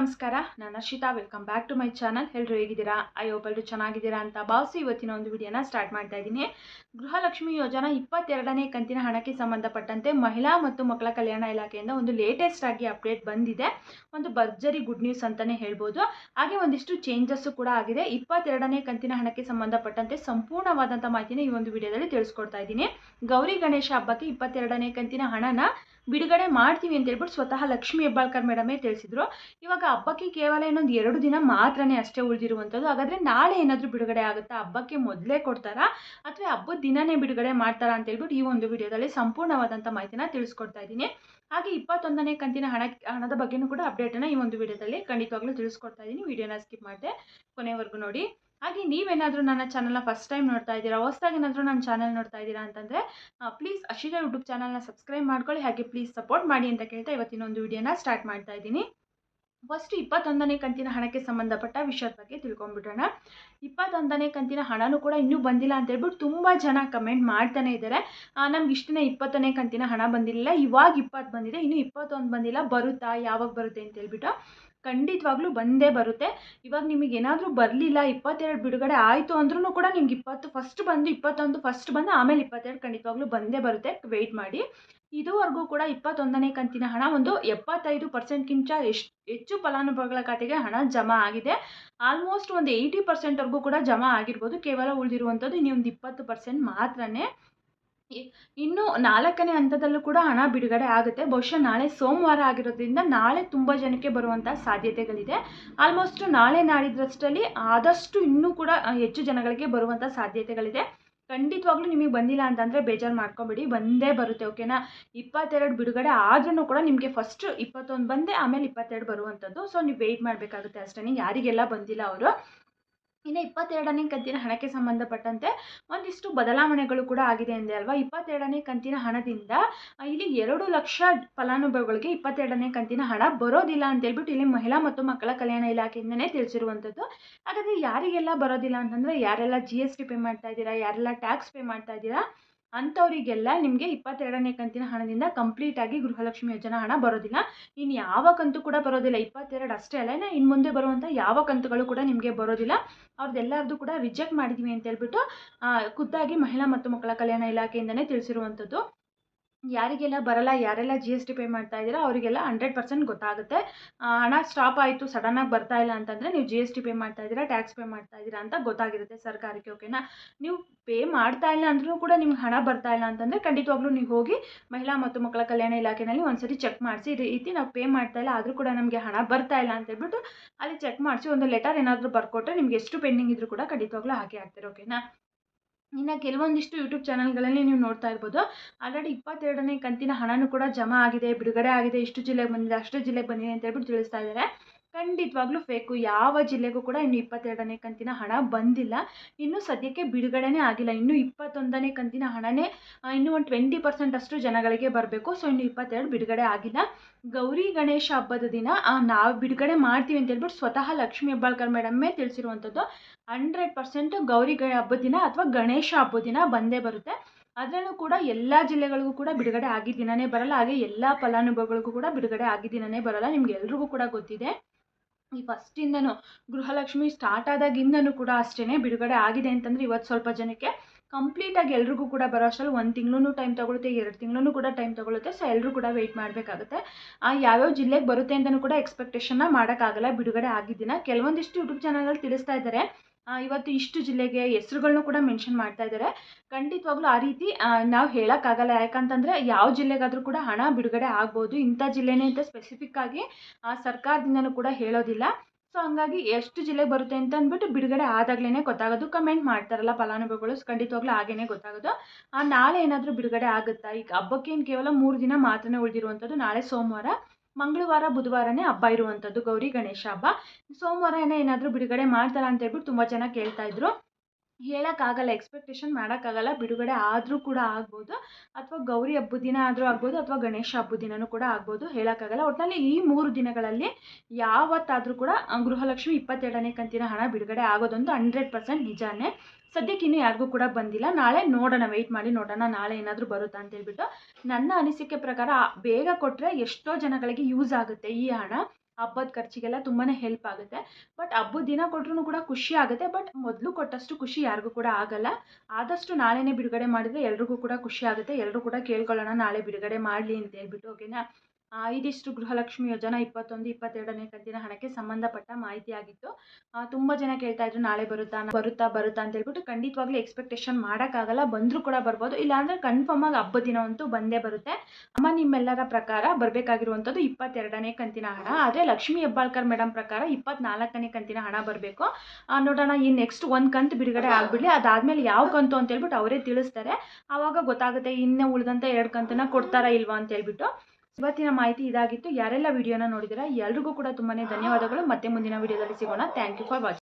ನಮಸ್ಕಾರ, ನಾನು Arshita welcome back to my channel ಎಲ್ಲರೂ ಹೇಗಿದ್ದೀರಾ? ಐ ಹೋಪ್ ಎಲ್ಲರೂ ಚೆನ್ನಾಗಿದ್ದೀರಾ ಅಂತ ಭಾವಿಸಿ ಇವತ್ತಿನ ಒಂದು ವಿಡಿಯೋನ ಸ್ಟಾರ್ಟ್ ಮಾಡ್ತಾ ಇದ್ದೀನಿ. ಗೃಹಲಕ್ಷ್ಮಿ ಯೋಜನಾ ಇಪ್ಪತ್ತೆರಡನೇ ಕಂತಿನ ಹಣಕ್ಕೆ ಸಂಬಂಧಪಟ್ಟಂತೆ ಮಹಿಳಾ ಮತ್ತು ಮಕ್ಕಳ ಕಲ್ಯಾಣ ಇಲಾಖೆಯಿಂದ ಒಂದು ಲೇಟೆಸ್ಟ್ ಆಗಿ ಅಪ್ಡೇಟ್ ಬಂದಿದೆ. ಒಂದು ಭರ್ಜರಿ ಗುಡ್ ನ್ಯೂಸ್ ಅಂತಲೇ ಹೇಳ್ಬೋದು. ಹಾಗೆ ಒಂದಿಷ್ಟು ಚೇಂಜಸ್ಸು ಕೂಡ ಆಗಿದೆ. ಇಪ್ಪತ್ತೆರಡನೇ ಕಂತಿನ ಹಣಕ್ಕೆ ಸಂಬಂಧಪಟ್ಟಂತೆ ಸಂಪೂರ್ಣವಾದಂಥ ಮಾಹಿತಿನ ಈ ಒಂದು ವಿಡಿಯೋದಲ್ಲಿ ತಿಳಿಸ್ಕೊಡ್ತಾ ಇದ್ದೀನಿ. ಗೌರಿ ಗಣೇಶ ಹಬ್ಬಕ್ಕೆ ಇಪ್ಪತ್ತೆರಡನೇ ಕಂತಿನ ಹಣನ ಬಿಡುಗಡೆ ಮಾಡ್ತೀವಿ ಅಂತ ಹೇಳ್ಬಿಟ್ಟು ಸ್ವತಃ ಲಕ್ಷ್ಮಿ ಹೆಬ್ಬಾಳ್ಕರ್ ಮೇಡಮೇ ತಿಳಿಸಿದ್ರು. ಇವಾಗ ಹಬ್ಬಕ್ಕೆ ಕೇವಲ ಇನ್ನೊಂದು ಎರಡು ದಿನ ಮಾತ್ರನೇ ಅಷ್ಟೇ ಉಳಿದಿರುವಂಥದ್ದು. ಹಾಗಾದರೆ ನಾಳೆ ಏನಾದರೂ ಬಿಡುಗಡೆ ಆಗುತ್ತಾ? ಹಬ್ಬಕ್ಕೆ ಮೊದಲೇ ಕೊಡ್ತಾರಾ? ಅಥವಾ ಹಬ್ಬದ ದಿನನೇ ಬಿಡುಗಡೆ ಮಾಡ್ತಾರಾ ಅಂತ ಹೇಳ್ಬಿಟ್ಟು ಈ ಒಂದು ವಿಡಿಯೋದಲ್ಲಿ ಸಂಪೂರ್ಣವಾದಂಥ ಮಾಹಿತಿನ ತಿಳಿಸ್ಕೊಡ್ತಾ ಇದ್ದೀನಿ. ಹಾಗೆ ಇಪ್ಪತ್ತೊಂದನೇ ಕಂತಿನ ಹಣ, ಹಣದ ಬಗ್ಗೆನೂ ಕೂಡ ಅಪ್ಡೇಟನ್ನು ಈ ಒಂದು ವಿಡಿಯೋದಲ್ಲಿ ಖಂಡಿತವಾಗ್ಲೂ ತಿಳಿಸ್ಕೊಡ್ತಾ ಇದ್ದೀನಿ. ವಿಡಿಯೋನ ಸ್ಕಿಪ್ ಮಾಡಿದೆ ಕೊನೆವರೆಗೂ ನೋಡಿ. ಹಾಗೆ ನೀವೇನಾದರೂ ನನ್ನ ಚಾನಲ್ನ ಫಸ್ಟ್ ಟೈಮ್ ನೋಡ್ತಾ ಇದ್ದೀರಾ? ಹೊಸದಾಗಿ ಏನಾದರೂ ನನ್ನ ಚಾನಲ್ ನೋಡ್ತಾ ಇದ್ದೀರಾ ಅಂತಂದರೆ ಪ್ಲೀಸ್ ಅಶಿತಾ ಯೂಟ್ಯೂಬ್ ಚಾನಲ್ನ ಸಬ್ಸ್ಕ್ರೈಬ್ ಮಾಡ್ಕೊಳ್ಳಿ. ಹಾಗೆ ಪ್ಲೀಸ್ ಸಪೋರ್ಟ್ ಮಾಡಿ ಅಂತ ಕೇಳ್ತಾ ಇವತ್ತಿನ ಒಂದು ವಿಡಿಯೋನ ಸ್ಟಾರ್ಟ್ ಮಾಡ್ತಾ ಇದ್ದೀನಿ. ಫಸ್ಟ್ ಇಪ್ಪತ್ತೊಂದನೇ ಕಂತಿನ ಹಣಕ್ಕೆ ಸಂಬಂಧಪಟ್ಟ ವಿಷಯದ ಬಗ್ಗೆ ತಿಳ್ಕೊಂಡ್ಬಿಡೋಣ. ಇಪ್ಪತ್ತೊಂದನೇ ಕಂತಿನ ಹಣನೂ ಕೂಡ ಇನ್ನೂ ಬಂದಿಲ್ಲ ಅಂತ ಹೇಳ್ಬಿಟ್ಟು ತುಂಬ ಜನ ಕಮೆಂಟ್ ಮಾಡ್ತಾನೆ ಇದ್ದಾರೆ. ನಮ್ಗೆ ಇಷ್ಟನೇ ಇಪ್ಪತ್ತನೇ ಕಂತಿನ ಹಣ ಬಂದಿರಲಿಲ್ಲ. ಇವಾಗ ಇಪ್ಪತ್ತು ಬಂದಿದೆ. ಇನ್ನು ಇಪ್ಪತ್ತೊಂದು ಬಂದಿಲ್ಲ. ಬರುತ್ತಾ? ಯಾವಾಗ ಬರುತ್ತೆ ಅಂತ ಹೇಳ್ಬಿಟ್ಟು ಖಂಡಿತವಾಗ್ಲೂ ಬಂದೇ ಬರುತ್ತೆ. ಇವಾಗ ನಿಮಗೆ ಏನಾದರೂ ಬರಲಿಲ್ಲ, ಇಪ್ಪತ್ತೆರಡು ಬಿಡುಗಡೆ ಆಯಿತು ಅಂದ್ರೂ ಕೂಡ ನಿಮ್ಗೆ ಇಪ್ಪತ್ತು ಫಸ್ಟ್ ಬಂದು, ಇಪ್ಪತ್ತೊಂದು ಫಸ್ಟ್ ಬಂದು, ಆಮೇಲೆ ಇಪ್ಪತ್ತೆರಡು ಖಂಡಿತವಾಗ್ಲೂ ಬಂದೇ ಬರುತ್ತೆ. ವೆಯ್ಟ್ ಮಾಡಿ. ಇದುವರೆಗೂ ಕೂಡ ಇಪ್ಪತ್ತೊಂದನೇ ಕಂತಿನ ಹಣ ಒಂದು ಎಪ್ಪತ್ತೈದು ಪರ್ಸೆಂಟ್ಗಿಂತ ಎಷ್ಟು, ಹೆಚ್ಚು ಫಲಾನುಭವಿಗಳ ಖಾತೆಗೆ ಹಣ ಜಮಾ ಆಗಿದೆ. ಆಲ್ಮೋಸ್ಟ್ ಒಂದು ಏಯ್ಟಿ ಪರ್ಸೆಂಟ್ವರೆಗೂ ಕೂಡ ಜಮಾ ಆಗಿರ್ಬೋದು. ಕೇವಲ ಉಳಿದಿರುವಂಥದ್ದು ಇನ್ನೊಂದು ಇಪ್ಪತ್ತು ಪರ್ಸೆಂಟ್ ಮಾತ್ರನೇ. ಇನ್ನು ನಾಲ್ಕನೇ ಹಂತದಲ್ಲೂ ಕೂಡ ಹಣ ಬಿಡುಗಡೆ ಆಗುತ್ತೆ. ಬಹುಶಃ ನಾಳೆ ಸೋಮವಾರ ಆಗಿರೋದ್ರಿಂದ ನಾಳೆ ತುಂಬ ಜನಕ್ಕೆ ಬರುವಂಥ ಸಾಧ್ಯತೆಗಳಿದೆ. ಆಲ್ಮೋಸ್ಟ್ ನಾಳೆ ನಾಡಿದ್ರಷ್ಟರಲ್ಲಿ ಆದಷ್ಟು ಇನ್ನೂ ಕೂಡ ಹೆಚ್ಚು ಜನಗಳಿಗೆ ಬರುವಂಥ ಸಾಧ್ಯತೆಗಳಿದೆ. ಖಂಡಿತವಾಗ್ಲೂ ನಿಮಗೆ ಬಂದಿಲ್ಲ ಅಂತಂದರೆ ಬೇಜಾರು ಮಾಡ್ಕೊಬೇಡಿ, ಬಂದೇ ಬರುತ್ತೆ, ಓಕೆನಾ? ಇಪ್ಪತ್ತೆರಡು ಬಿಡುಗಡೆ ಆದ್ರೂ ಕೂಡ ನಿಮಗೆ ಫಸ್ಟ್ ಇಪ್ಪತ್ತೊಂದು ಬಂದೆ ಆಮೇಲೆ ಇಪ್ಪತ್ತೆರಡು ಬರುವಂಥದ್ದು ಸೊ ನೀವು ವೆಯ್ಟ್ ಮಾಡಬೇಕಾಗುತ್ತೆ ಅಷ್ಟೇ. ಯಾರಿಗೆಲ್ಲ ಬಂದಿಲ್ಲ ಅವರು ಇನ್ನು ಇಪ್ಪತ್ತೆರಡನೇ ಕಂತಿನ ಹಣಕ್ಕೆ ಸಂಬಂಧಪಟ್ಟಂತೆ ಒಂದಿಷ್ಟು ಬದಲಾವಣೆಗಳು ಕೂಡ ಆಗಿದೆ ಅಂದೆ ಅಲ್ವಾ? ಇಪ್ಪತ್ತೆರಡನೇ ಕಂತಿನ ಹಣದಿಂದ ಇಲ್ಲಿ ಎರಡು ಲಕ್ಷ ಫಲಾನುಭವಿಗಳಿಗೆ ಇಪ್ಪತ್ತೆರಡನೇ ಕಂತಿನ ಹಣ ಬರೋದಿಲ್ಲ ಅಂತ ಹೇಳ್ಬಿಟ್ಟು ಇಲ್ಲಿ ಮಹಿಳಾ ಮತ್ತು ಮಕ್ಕಳ ಕಲ್ಯಾಣ ಇಲಾಖೆಯಿಂದನೇ ತಿಳಿಸಿರುವಂಥದ್ದು ಹಾಗಾದರೆ ಯಾರಿಗೆಲ್ಲ ಬರೋದಿಲ್ಲ ಅಂತಂದರೆ ಯಾರೆಲ್ಲ ಜಿ ಎಸ್ ಟಿ ಪೇ ಮಾಡ್ತಾ ಇದ್ದೀರಾ? ಯಾರೆಲ್ಲ ಟ್ಯಾಕ್ಸ್ ಪೇ ಮಾಡ್ತಾ ಇದ್ದೀರಾ? ಅಂಥವರಿಗೆಲ್ಲ ನಿಮಗೆ ಇಪ್ಪತ್ತೆರಡನೇ ಕಂತಿನ ಹಣದಿಂದ ಕಂಪ್ಲೀಟಾಗಿ ಗೃಹಲಕ್ಷ್ಮಿ ಯೋಜನಾ ಹಣ ಬರೋದಿಲ್ಲ. ಇನ್ನು ಯಾವ ಕಂತು ಕೂಡ ಬರೋದಿಲ್ಲ. ಇಪ್ಪತ್ತೆರಡು ಅಷ್ಟೇ ಅಲ್ಲ, ಇನ್ನು ಮುಂದೆ ಬರುವಂಥ ಯಾವ ಕಂತುಗಳು ಕೂಡ ನಿಮಗೆ ಬರೋದಿಲ್ಲ. ಅವ್ರದ್ದೆಲ್ಲರದ್ದು ಕೂಡ ರಿಜೆಕ್ಟ್ ಮಾಡಿದ್ದೀವಿ ಅಂತ ಹೇಳ್ಬಿಟ್ಟು ಖುದ್ದಾಗಿ ಮಹಿಳಾ ಮತ್ತು ಮಕ್ಕಳ ಕಲ್ಯಾಣ ಇಲಾಖೆಯಿಂದಲೇ ತಿಳಿಸಿರುವಂಥದ್ದು. ಯಾರಿಗೆಲ್ಲ ಬರಲ್ಲ, ಯಾರೆಲ್ಲ ಜಿ ಎಸ್ ಟಿ ಪೇ ಮಾಡ್ತಾ ಇದ್ದೀರಾ, ಅವರಿಗೆಲ್ಲ ಹಂಡ್ರೆಡ್ ಪರ್ಸೆಂಟ್ ಗೊತ್ತಾಗುತ್ತೆ. ಹಣ ಸ್ಟಾಪ್ ಆಯಿತು ಸಡನ್ನಾಗಿ ಬರ್ತಾ ಇಲ್ಲ ಅಂತಂದರೆ ನೀವು ಜಿ ಎಸ್ ಟಿ ಪೇ ಮಾಡ್ತಾ ಇದ್ದೀರಾ ಟ್ಯಾಕ್ಸ್ ಪೇ ಮಾಡ್ತಾ ಇದ್ದೀರಾ ಅಂತ ಗೊತ್ತಾಗಿರುತ್ತೆ ಸರ್ಕಾರಕ್ಕೆ ಓಕೆನಾ ನೀವು ಪೇ ಮಾಡ್ತಾ ಇಲ್ಲ ಅಂದ್ರೂ ಕೂಡ ನಿಮ್ಗೆ ಹಣ ಬರ್ತಾ ಇಲ್ಲ ಅಂತಂದರೆ ಖಂಡಿತವಾಗ್ಲೂ ನೀವು ಹೋಗಿ ಮಹಿಳಾ ಮತ್ತು ಮಕ್ಕಳ ಕಲ್ಯಾಣ ಇಲಾಖೆಯಲ್ಲಿ ಒಂದ್ಸರಿ ಚೆಕ್ ಮಾಡಿಸಿ, ಈ ರೀತಿ ನಾವು ಪೇ ಮಾಡ್ತಾ ಇಲ್ಲ, ಆದರೂ ಕೂಡ ನಮಗೆ ಹಣ ಬರ್ತಾ ಇಲ್ಲ ಅಂತ ಹೇಳ್ಬಿಟ್ಟು ಅಲ್ಲಿ ಚೆಕ್ ಮಾಡಿಸಿ, ಒಂದು ಲೆಟರ್ ಏನಾದರೂ ಬರ್ಕೊಟ್ರೆ ನಿಮ್ಗೆ ಎಷ್ಟು ಪೆಂಡಿಂಗ್ ಇದ್ರೂ ಕೂಡ ಖಂಡಿತವಾಗ್ಲೂ ಹಾಕಿ ಹಾಕ್ತಾರೆ ಓಕೆನಾ ಇನ್ನು ಕೆಲವೊಂದಿಷ್ಟು ಯೂಟ್ಯೂಬ್ ಚಾನಲ್ಗಳಲ್ಲಿ ನೀವು ನೋಡ್ತಾ ಇರ್ಬೋದು. ಆಲ್ರೆಡಿ ಇಪ್ಪತ್ತೆರಡನೇ ಕಂತಿನ ಹಣನೂ ಕೂಡ ಜಮಾ ಆಗಿದೆ, ಬಿಡುಗಡೆ ಆಗಿದೆ. ಇಷ್ಟು ಜಿಲ್ಲೆಗೆ ಬಂದಿದೆ, ಅಷ್ಟು ಜಿಲ್ಲೆಗೆ ಬಂದಿದೆ ಅಂತ ಹೇಳ್ಬಿಟ್ಟು ತಿಳಿಸ್ತಾ ಇದ್ದಾರೆ. ಖಂಡಿತವಾಗ್ಲೂ ಫೇಕು ಯಾವ ಜಿಲ್ಲೆಗೂ ಕೂಡ ಇನ್ನು ಇಪ್ಪತ್ತೆರಡನೇ ಕಂತಿನ ಹಣ ಬಂದಿಲ್ಲ. ಇನ್ನು ಸದ್ಯಕ್ಕೆ ಬಿಡುಗಡೆನೇ ಆಗಿಲ್ಲ. ಇನ್ನು ಇಪ್ಪತ್ತೊಂದನೇ ಕಂತಿನ ಹಣನೇ ಇನ್ನೂ ಒಂದು ಟ್ವೆಂಟಿ ಪರ್ಸೆಂಟ್ ಅಷ್ಟು ಜನಗಳಿಗೆ ಬರಬೇಕು. ಸೊ ಇನ್ನು ಇಪ್ಪತ್ತೆರಡು ಬಿಡುಗಡೆ ಆಗಿಲ್ಲ. ಗೌರಿ ಗಣೇಶ ಹಬ್ಬದ ದಿನ ನಾವು ಬಿಡುಗಡೆ ಮಾಡ್ತೀವಿ ಅಂತ ಹೇಳ್ಬಿಟ್ಟು ಸ್ವತಃ ಲಕ್ಷ್ಮೀ ಹೆಬ್ಬಾಳ್ಕರ್ ಮೇಡಮ್ಮೇ ತಿಳಿಸಿರುವಂಥದ್ದು ಹಂಡ್ರೆಡ್ ಪರ್ಸೆಂಟ್ ಗೌರಿ ಗ ಹಬ್ಬದ ದಿನ ಅಥವಾ ಗಣೇಶ ಹಬ್ಬದ ದಿನ ಬಂದೇ ಬರುತ್ತೆ. ಅದರಲ್ಲೂ ಕೂಡ ಎಲ್ಲ ಜಿಲ್ಲೆಗಳಿಗೂ ಕೂಡ ಬಿಡುಗಡೆ ಆಗಿದ್ದ ದಿನವೇ ಬರಲ್ಲ. ಹಾಗೆ ಎಲ್ಲ ಫಲಾನುಭವಿಗಳಿಗೂ ಕೂಡ ಬಿಡುಗಡೆ ಆಗಿದ್ದ ದಿನವೇ ಬರಲ್ಲ. ನಿಮ್ಗೆ ಎಲ್ರಿಗೂ ಕೂಡ ಗೊತ್ತಿದೆ. ಈ ಫಸ್ಟಿಂದನೂ ಗೃಹಲಕ್ಷ್ಮಿ ಸ್ಟಾರ್ಟ್ ಆದಾಗಿಂದನೂ ಕೂಡ ಅಷ್ಟೇ ಬಿಡುಗಡೆ ಆಗಿದೆ ಅಂತಂದರೆ ಇವತ್ತು ಸ್ವಲ್ಪ ಜನಕ್ಕೆ ಕಂಪ್ಲೀಟಾಗಿ ಎಲ್ರಿಗೂ ಕೂಡ ಬರೋ ಅಷ್ಟರಲ್ಲಿ ಒಂದು ತಿಂಗಳೂ ಟೈಮ್ ತೊಗೊಳುತ್ತೆ, ಎರಡು ತಿಂಗಳೂ ಕೂಡ ಟೈಮ್ ತೊಗೊಳುತ್ತೆ ಸೊ ಎಲ್ಲರೂ ಕೂಡ ವೆಯ್ಟ್ ಮಾಡಬೇಕಾಗುತ್ತೆ. ಯಾವ್ಯಾವ ಜಿಲ್ಲೆಗೆ ಬರುತ್ತೆ ಅಂತಲೂ ಕೂಡ ಎಕ್ಸ್ಪೆಕ್ಟೇಷನ್ನ ಮಾಡೋಕ್ಕಾಗಲ್ಲ, ಬಿಡುಗಡೆ ಆಗಿದ್ದಿನ. ಕೆಲವೊಂದಿಷ್ಟು ಯೂಟ್ಯೂಬ್ ಚಾನಲಲ್ಲಿ ತಿಳಿಸ್ತಾ ಇದ್ದಾರೆ ಇವತ್ತು ಇಷ್ಟು ಜಿಲ್ಲೆಗೆ ಹೆಸರುಗಳನ್ನ ಕೂಡ ಮೆನ್ಷನ್ ಮಾಡ್ತಾ ಇದ್ದಾರೆ ಖಂಡಿತವಾಗ್ಲೂ ಆ ರೀತಿ ನಾವು ಹೇಳೋಕ್ಕಾಗಲ್ಲ ಯಾಕಂತಂದರೆ ಯಾವ ಜಿಲ್ಲೆಗಾದರೂ ಕೂಡ ಹಣ ಬಿಡುಗಡೆ ಆಗ್ಬೋದು. ಇಂಥ ಜಿಲ್ಲೆನೇ ಅಂತ ಸ್ಪೆಸಿಫಿಕ್ ಆಗಿ ಸರ್ಕಾರದಿಂದನೂ ಕೂಡ ಹೇಳೋದಿಲ್ಲ. ಸೊ ಹಂಗಾಗಿ ಎಷ್ಟು ಜಿಲ್ಲೆಗೆ ಬರುತ್ತೆ ಅಂತ ಅಂದ್ಬಿಟ್ಟು ಬಿಡುಗಡೆ ಆದಾಗಲೇ ಗೊತ್ತಾಗೋದು. ಕಮೆಂಟ್ ಮಾಡ್ತಾರಲ್ಲ ಫಲಾನುಭವಿಗಳು. ಖಂಡಿತವಾಗ್ಲೂ ಹಾಗೇ ಗೊತ್ತಾಗೋದು. ನಾಳೆ ಏನಾದರೂ ಬಿಡುಗಡೆ ಆಗುತ್ತಾ? ಈಗ ಹಬ್ಬಕ್ಕೇನು ಕೇವಲ ಮೂರು ದಿನ ಮಾತ್ರನೇ ಉಳಿದಿರುವಂಥದ್ದು. ನಾಳೆ ಸೋಮವಾರ. ಮಂಗಳವಾರ, ಬುಧವಾರನೇ ಹಬ್ಬ ಇರುವಂಥದ್ದು ಗೌರಿ ಗಣೇಶ ಹಬ್ಬ. ಸೋಮವಾರ ಏನೋ ಏನಾದರೂ ಬಿಡುಗಡೆ ಮಾಡ್ತಾರ ಅಂತ ಹೇಳ್ಬಿಟ್ಟು ತುಂಬ ಜನ ಕೇಳ್ತಾ ಇದ್ರು. ಹೇಳೋಕ್ಕಾಗಲ್ಲ ಎಕ್ಸ್ಪೆಕ್ಟೇಷನ್ ಮಾಡೋಕ್ಕಾಗಲ್ಲ, ಬಿಡುಗಡೆ ಆದರೂ ಕೂಡ ಆಗ್ಬೋದು. ಅಥವಾ ಗೌರಿ ಹಬ್ಬದ ದಿನ ಆದರೂ ಆಗ್ಬೋದು, ಅಥವಾ ಗಣೇಶ ಹಬ್ಬದ ದಿನವೂ ಕೂಡ ಆಗ್ಬೋದು, ಹೇಳೋಕ್ಕಾಗಲ್ಲ. ಒಟ್ಟಿನಲ್ಲಿ ಈ ಮೂರು ದಿನಗಳಲ್ಲಿ ಯಾವತ್ತಾದರೂ ಕೂಡ ಗೃಹಲಕ್ಷ್ಮಿ ಇಪ್ಪತ್ತೆರಡನೇ ಕಂತಿನ ಹಣ ಬಿಡುಗಡೆ ಆಗೋದೊಂದು ಹಂಡ್ರೆಡ್ ಪರ್ಸೆಂಟ್ ನಿಜಾನೇ. ಸದ್ಯಕ್ಕೆ ಇನ್ನೂ ಯಾರಿಗೂ ಕೂಡ ಬಂದಿಲ್ಲ. ನಾಳೆ ನೋಡೋಣ ವೆಯ್ಟ್ ಮಾಡಿ ನೋಡೋಣ, ನಾಳೆ ಏನಾದರೂ ಬರುತ್ತಾ ಅಂತ ಹೇಳ್ಬಿಟ್ಟು. ನನ್ನ ಅನಿಸಿಕೆ ಪ್ರಕಾರ ಬೇಗ ಕೊಟ್ಟರೆ ಎಷ್ಟೋ ಜನಗಳಿಗೆ ಯೂಸ್ ಆಗುತ್ತೆ ಈ ಹಣ. ಹಬ್ಬದ ಖರ್ಚಿಗೆಲ್ಲ ತುಂಬಾ ಹೆಲ್ಪ್ ಆಗುತ್ತೆ. ಬಟ್ ಹಬ್ಬದ ದಿನ ಕೊಟ್ರೂ ಕೂಡ ಖುಷಿ ಆಗುತ್ತೆ. ಬಟ್ ಮೊದಲು ಕೊಟ್ಟಷ್ಟು ಖುಷಿ ಯಾರಿಗೂ ಕೂಡ ಆಗಲ್ಲ. ಆದಷ್ಟು ನಾಳೆನೇ ಬಿಡುಗಡೆ ಮಾಡಿದರೆ ಎಲ್ರಿಗೂ ಕೂಡ ಖುಷಿ ಆಗುತ್ತೆ. ಎಲ್ಲರೂ ಕೂಡ ಕೇಳ್ಕೊಳ್ಳೋಣ, ನಾಳೆ ಬಿಡುಗಡೆ ಮಾಡಲಿ ಅಂತ ಹೇಳ್ಬಿಟ್ಟು ಓಕೆನಾ ಇದಿಷ್ಟು ಗೃಹಲಕ್ಷ್ಮಿ ಯೋಜನಾ ಇಪ್ಪತ್ತೊಂದು, ಇಪ್ಪತ್ತೆರಡನೇ ಕಂತಿನ ಹಣಕ್ಕೆ ಸಂಬಂಧಪಟ್ಟ ಮಾಹಿತಿ ಆಗಿತ್ತು ತುಂಬಾ ಜನ ಕೇಳ್ತಾ ಇದ್ರು, ನಾಳೆ ಬರುತ್ತಾ ಬರುತ್ತಾ ಬರುತ್ತಾ ಅಂತ ಹೇಳ್ಬಿಟ್ಟು ಖಂಡಿತವಾಗ್ಲೂ ಎಕ್ಸ್ಪೆಕ್ಟೇಷನ್ ಮಾಡೋಕ್ಕಾಗಲ್ಲ, ಬಂದರೂ ಕೂಡ ಬರ್ಬೋದು. ಇಲ್ಲಾಂದರೆ ಕನ್ಫರ್ಮ್ ಆಗಿ ಹಬ್ಬದ ದಿನ ಅಂತೂ ಬಂದೇ ಬರುತ್ತೆ. ಅಮ್ಮ, ನಿಮ್ಮೆಲ್ಲರ ಪ್ರಕಾರ ಬರಬೇಕಾಗಿರುವಂಥದ್ದು ಇಪ್ಪತ್ತೆರಡನೇ ಕಂತಿನ ಹಣ. ಆದರೆ ಲಕ್ಷ್ಮಿ ಹೆಬ್ಬಾಳ್ಕರ್ ಮೇಡಮ್ ಪ್ರಕಾರ ಇಪ್ಪತ್ನಾಲ್ಕನೇ ಕಂತಿನ ಹಣ ಬರಬೇಕು. ನೋಡೋಣ, ಈ ನೆಕ್ಸ್ಟ್ ಒಂದು ಕಂತು ಬಿಡುಗಡೆ ಆಗಿಬಿಡಲಿ. ಅದಾದಮೇಲೆ ಯಾವ ಕಂತು ಅಂತ ಹೇಳ್ಬಿಟ್ಟು ಅವರೇ ತಿಳಿಸ್ತಾರೆ. ಆವಾಗ ಗೊತ್ತಾಗುತ್ತೆ, ಇನ್ನೂ ಉಳಿದಂಥ ಎರಡು ಕಂತನ್ನ ಕೊಡ್ತಾರಾ ಇಲ್ವಾ ಅಂತ ಹೇಳ್ಬಿಟ್ಟು. ಇವತ್ತಿನ ಮಾಹಿತಿ ಇದಾಗಿತ್ತು. ಯಾರೆಲ್ಲ ವಿಡಿಯೋನ ನೋಡಿದಿರಾ ಎಲ್ರಿಗೂ ಕೂಡ ತುಂಬಾನೇ ಧನ್ಯವಾದಗಳು. ಮತ್ತೆ ಮುಂದಿನ ವಿಡಿಯೋದಲ್ಲಿ ಸಿಗೋಣ. Thank you for watching